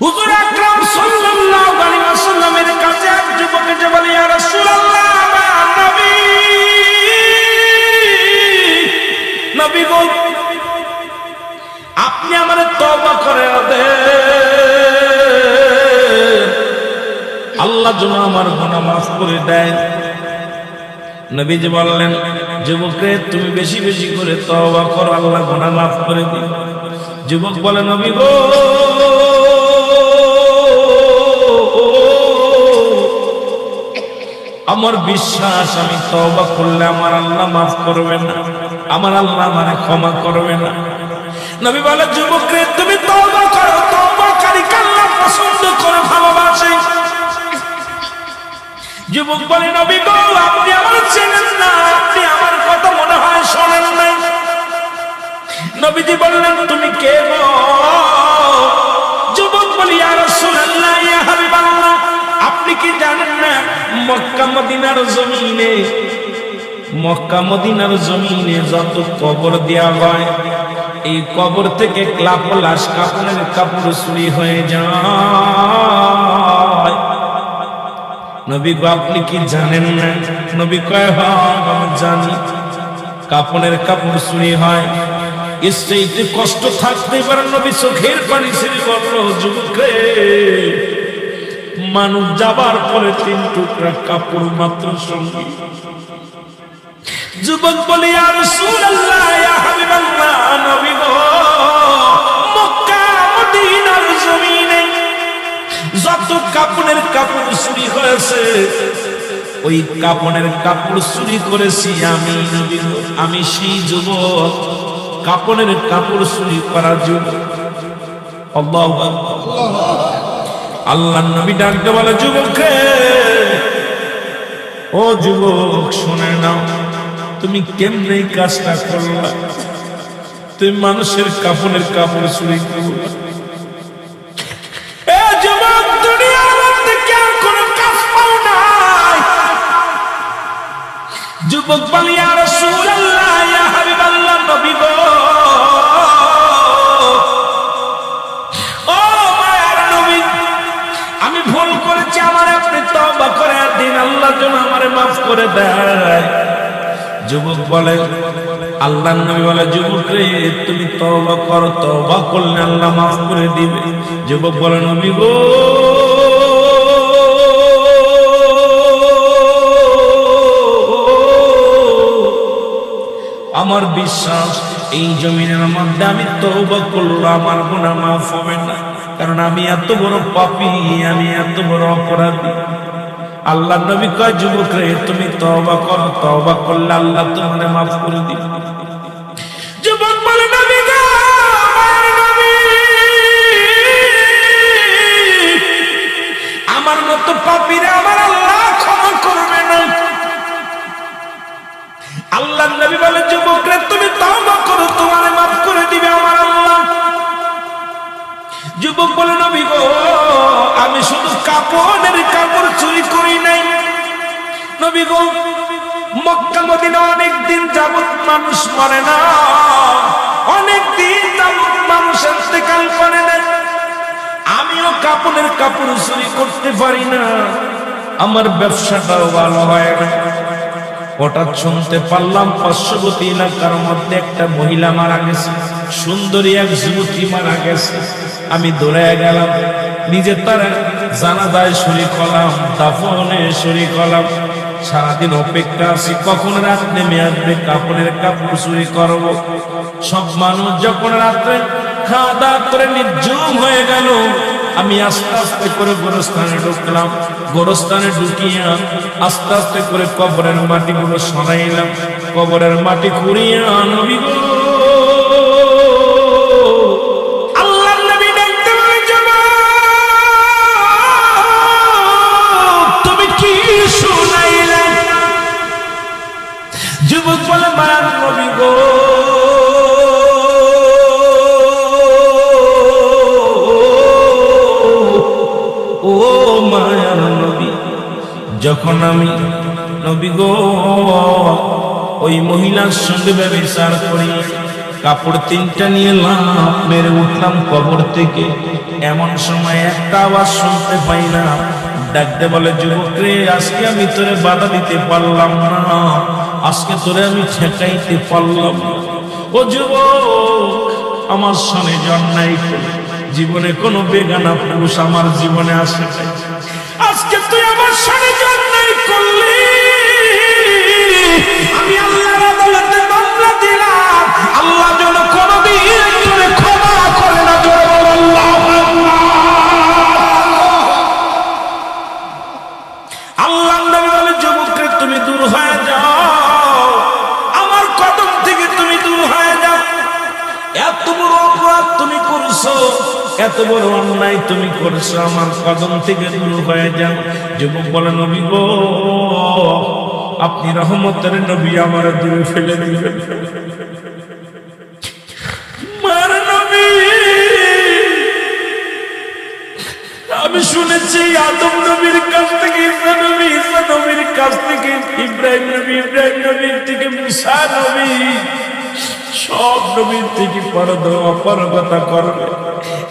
হুজুর কাছে আমার নবী! করে দেন। আল্লাহ যেন আমার গুনাহ মাফ করে দেয় নবীজি বললেন যুবকে তুমি বেশি বেশি করে তওবা করো, আল্লাহ গুনাহ মাফ করে দিন। যুবক বলে, নবী গো আমার বিশ্বাস, আমি তওবা করলে আমার আল্লাহ মাফ করবে না। আমার আল্লাহ মানে ক্ষমা করবে না। নবী বলে যুবক রে তুমি তওবা করো, তওবাকারী আল্লাহ পছন্দ করে ভালোবাসে। যুবক বলে, নবী গো, আপনি আমার চেনেন না, আপনি আমার কথা মনে হয় শোনেন নাই। নবীজি বললেন, তুমি কে গো? যুবক বলি, ইয়া রাসূলুল্লাহ, ইয়া হাবিবাল্লাহ আপনি কি জানেন না মক্কা মদিনার জমিনে। মক্কা মদিনার জমিনে যত কবর দেয়া হয়, এই কবর থেকে ক্লাপ লাশ কাপড়ের কাপড় চুরি হয়ে যায়। নবী গো, আপনি কি জানেন না? নবী কয় হ্যাঁ আমি জানি। কাপড়ের কাপড় চুরি হয়। স্ত্রীতে কষ্ট থাকতে পারে, নবী চোখের পানি ছেড়ে বলল যুবকে মানুষ যাবার পরে তিন টুকরা কাপড় মাত্র সঙ্গী। যুবক বলি আর যত কাপড় চুরি হয়েছে, ওই কাপড় চুরি করেছি আমি আমি সেই যুবক কাপড় চুরি করার যুবক। আল্লাহু। আল্লাহ নবী ডাকতে বলে যুবক রে, ও যুবক শুনে নাও তুমি কেমনে কাজটা করলা? তুমি মানুষের কাপড়ের কাপড় চুরি করলা। যুবক দুনিয়ার মধ্যে কেউ কোনো কাজ পাও নাই। আল্লাহ যেন আমারে মাফ করে দেয়। যুবক বলে আল্লাহ নবী বলে, যুবক রে, তুমি তওবা করো, তওবা করলে আল্লাহ মাফ করে দিবে। যুবক বলে, নবী গো, আমার বিশ্বাস, এই জমিনের মধ্যে আমি তওবা করলে আমার গুনাহ মাফ হবে না। কারণ আমি এত বড় পাপী, আমি এত বড় অপরাধী। আল্লাহ নবী কয় যুবক রে তুমি তওবা করো, তওবা করলে আল্লাহ তোমারে মাফ করে দিবে। নবী আমার মতো আমার আল্লাহ ক্ষমা না। নবী বলে যুবক রে তুমি তওবা করো, তোমারে মাফ করে দিবে আমার যুবক বলে, নবী গো, আমি শুধু কাপড়ের কাপড় চুরি করি নাই। নবী গো, মক্কা, মদিনা অনেক দিন যাবত মানুষ মরে না। অনেক দিন যাবত মানুষ ইন্তেকাল করে না। আমিও কাপড়ের কাপড় চুরি করতে পারি না। আমার ব্যবসাটাও ভালো হয় না। হঠাৎ শুনতে পারলাম পার্শ্ববর্তী এলাকার মধ্যে একটা মহিলা মারা গেছে। সুন্দরী এক যুবতী মারা গেছে। আমি দৌড়ে গেলাম নিজের তার জানাজায় শরীর কলাম দাফনে শরীর কলাম সারাদিন অপেক্ষা আছি, কখন রাত নেমে আসবে, কাপড়ের কাপড় চুরি করব। সব মানুষ যখন রাত্রে খাওয়া দাওয়া করে নির্জুম হয়ে গেল আমি আস্তে আস্তে করে গোরস্থানে ঢুকলাম। গোরস্থানে ঢুকিয়া আস্তে আস্তে করে কবরের মাটিগুলো সরাইলাম। কবরের মাটি কুড়িয়া নবী গো! "যুবক, বলে ও মায়ার নবী, যখন আমি নবী গো, ওই মহিলার সঙ্গে ব্যবচার করি কাপড় তিনটা নিয়ে লাভ মেরে উঠলাম কবর থেকে। এমন সময় একটা আওয়াজ শুনতে পাই না। ডাকতে বলে, যুবক রে, আজকে আমি তোরে বাধা দিতে পারলাম না। আজকে তোরে আমি ঠেকাইতে পারলাম ও যুবক, আমার সনে জন্মাই করে জীবনে কোনো বেগানা পুরুষ আমার জীবনে আসে। আজকে তুই আমার জন্মাই করলি আমি আল্লাহর দিলাম আল্লাহ যেন কোনদিন এত বড় অন্যায় তুমি করছ, আমার কদম থেকে দূর হয়ে যাও। যুবক বলে, নবী গো, আপনি রহমতের নবী, আমার দূরে ফেলে নবী, আমি শুনেছি আদম নবীর কাছ থেকে ঈসা নবীর কাছ থেকে, ইব্রাহিম নবী, ইব্রাহিম নবীর থেকে, মুসা নবী সব নবীর থেকে পরদ অপারগতা করবে।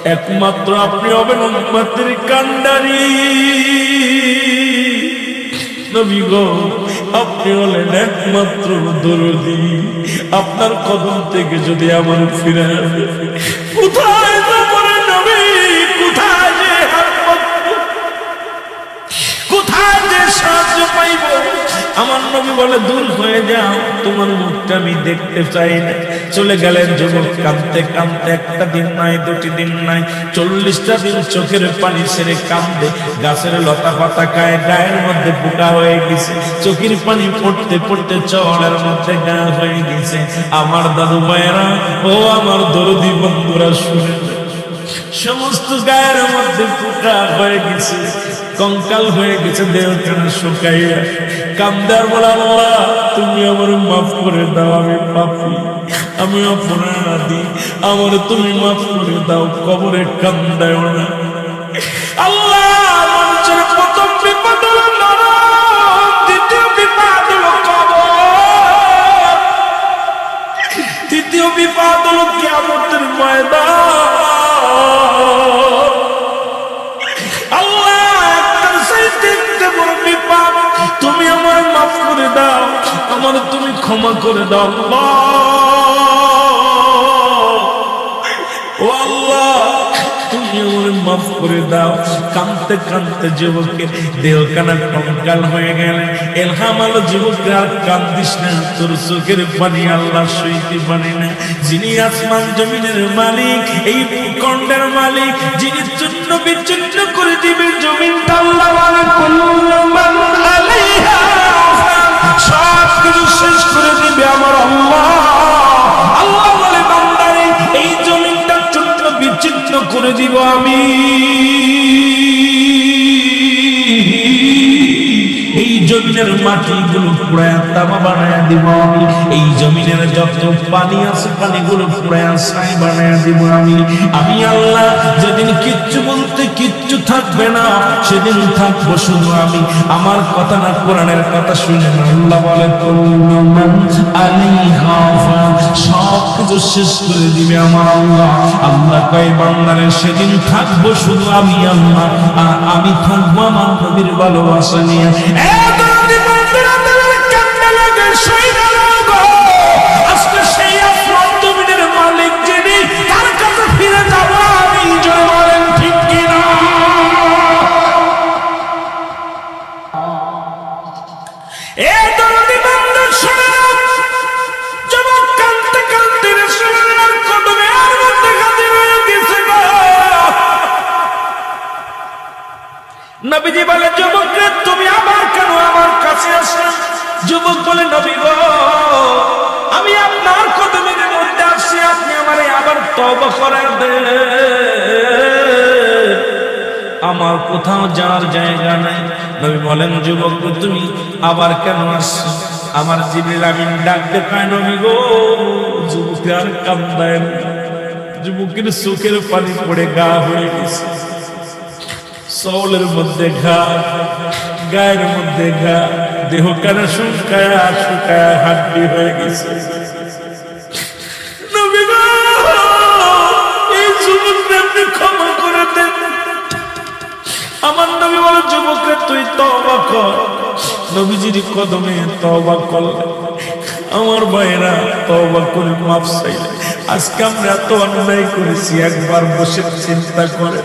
একমাত্র আপনি হবেন উন্মাতির কান্ডারি। নবী গো, আপনি হলেন একমাত্র দরদি। আপনার কদম থেকে যদি আমার ফিরে আসে আমার নবী বলে, দূর হয়ে যাও, তোমার মুখটা আমি দেখতে চাই না। চলে গেলেন যুবক কাঁদতে কাঁদতে, একটা দিন নাই, দুটি দিন নাই, চল্লিশটা দিন চোখের পানি ছেড়ে কাঁদে, গাছের লতা পাতা গায়ে গায়ের মধ্যে পোকা হয়ে গেছে, চোখের পানি পড়তে পড়তে চড়ের মধ্যে গা হয়ে গেছে। আমার দাদু ভাইয়েরা, ও আমার দরদি বন্ধুরা, শুনে সমস্ত গায়ের মধ্যে পোকা হয়ে গেছে। কঙ্কাল হয়ে গেছে দেহটা শুকাইয়া। কান্দার বলা আল্লাহ তুমি আমার মাফ করে দাও, আমি পাপি। আমি অপরাধী। আমার তুমি মাফ করে দাও, কবরে কান্দায় না। আল্লাহ, মানুষের প্রথম বিপদ ক্ষমা করে দাও তুমি আমার মাফ করে দাও। কানতে কানতে যুবকের দেহ কানা কঙ্কাল হয়ে গেলে। এলহাম আলো যুবক আর কান্দিস না। তোর চোখের পানি আল্লাহ সইতে পারে না। যিনি আসমান জমিনের মালিক, এই ভূখণ্ডের মালিক, যিনি চূর্ণ বিচ্ছিন্ন করে দিবে জমিনটা আল্লাহ দিব আমি। সেদিন থাকব শুধু আমি। আমার কথা না, কোরআনের কথা শুনে আল্লাহ বলে সব কিছু শেষ করে দিবে আমার আল্লাহ। আল্লাহ কয়, বান্দারে, সেদিন থাকব শুধু আমি আল্লাহ। আর আমি থাকব আমার নবীর ভালোবাসা নিয়ে। নবীজি বলে যুবক তুমি আবার কেন আমার কাছে আসলে? যুবক বলে, নবী গো, আমি আপনার কদমের মধ্যে আসছি আপনি আমারে আবার তওবা করার দে আমার কোথাও যাওয়ার জায়গা নাই। নবী বলেন, যুবক, তুমি আবার কেন আসছো? আমার জিবরিল আমিন ডাকতে পায় নবী গো, যুবক আর কান্দায়। যুবকের চোখের পানি পড়ে, গা হয়ে গেছে। সৌলের মধ্যে ঘা, গায়ের মধ্যে ঘা দেহ কেন শুকায় শুকায়, হাড্ডি হয়ে গেছে। ক্ষমা করে দেন। আমার নবী বলে, যুবকের, তুই তবা কর। নবীজির কদমে তবা করলে আমার ভাইরা তবা করে মাফ চাইলে আজকে আমরা এত অন্যায় করেছি, একবার বসে চিন্তা করে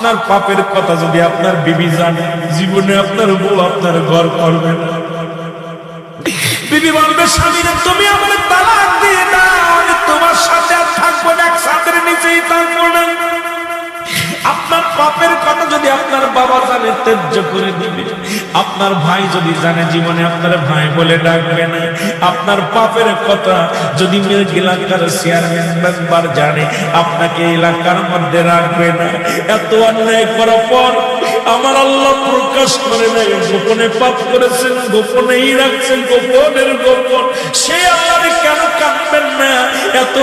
আপনার পাপের কথা যদি আপনার বিবি জানে, জীবনে আপনার বউ আপনার ঘর করবে না। বিবি বলবে, স্বামীরা, তুমি আমার তালাক দিয়ে দাও তোমার সাথে আর থাকব না এক সাথে নিচেই থাকব। পাপের কথা যদি আপনার বাবা জানে, তেজ্য করে দিবে। আপনার ভাই যদি জানে, জীবনে আপনার ভাই বলে ডাকবে না। আপনার পাপের কথা যদি এলাকার চেয়ারম্যান মেম্বার জানে, আপনাকে এলাকার মধ্যে রাখবে না। এত অন্যায় করার পর আমার আল্লাহ প্রকাশ করে নেয় গোপনে পাপ করেছেন, গোপনেই রাখছেন, গোপনের গোপন।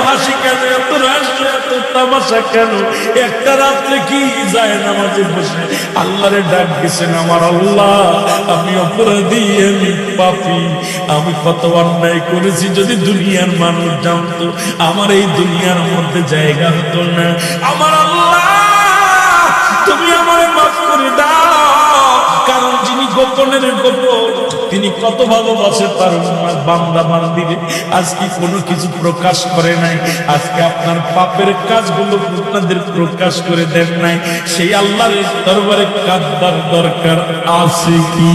হাসি কেন, এত রাষ্ট্র এত তামাশা কেন? একটা রাত্রে কি যায় বসে? আল্লাহরে ডাক দিয়েছেন আমার আল্লাহ, আমি অপরাধী, আমি পাপি। আমি কত অন্যায় করেছি যদি দুনিয়ার মানুষ জানতো। আমার এই দুনিয়ার মধ্যে জায়গা হতো না। আমার আল্লাহ, তুমি আমার মাফ করে দাও। কারণ যিনি গোপনের গোপন তিনি কত ভালোবাসে তার বান্দা বান্দিরে আজকে কোনো কিছু প্রকাশ করে নাই। আজকে আপনার পাপের কাজগুলো আপনাদের প্রকাশ করে দেন নাই। সেই আল্লাহর দরবারে কাঁদবার দরকার আছে কি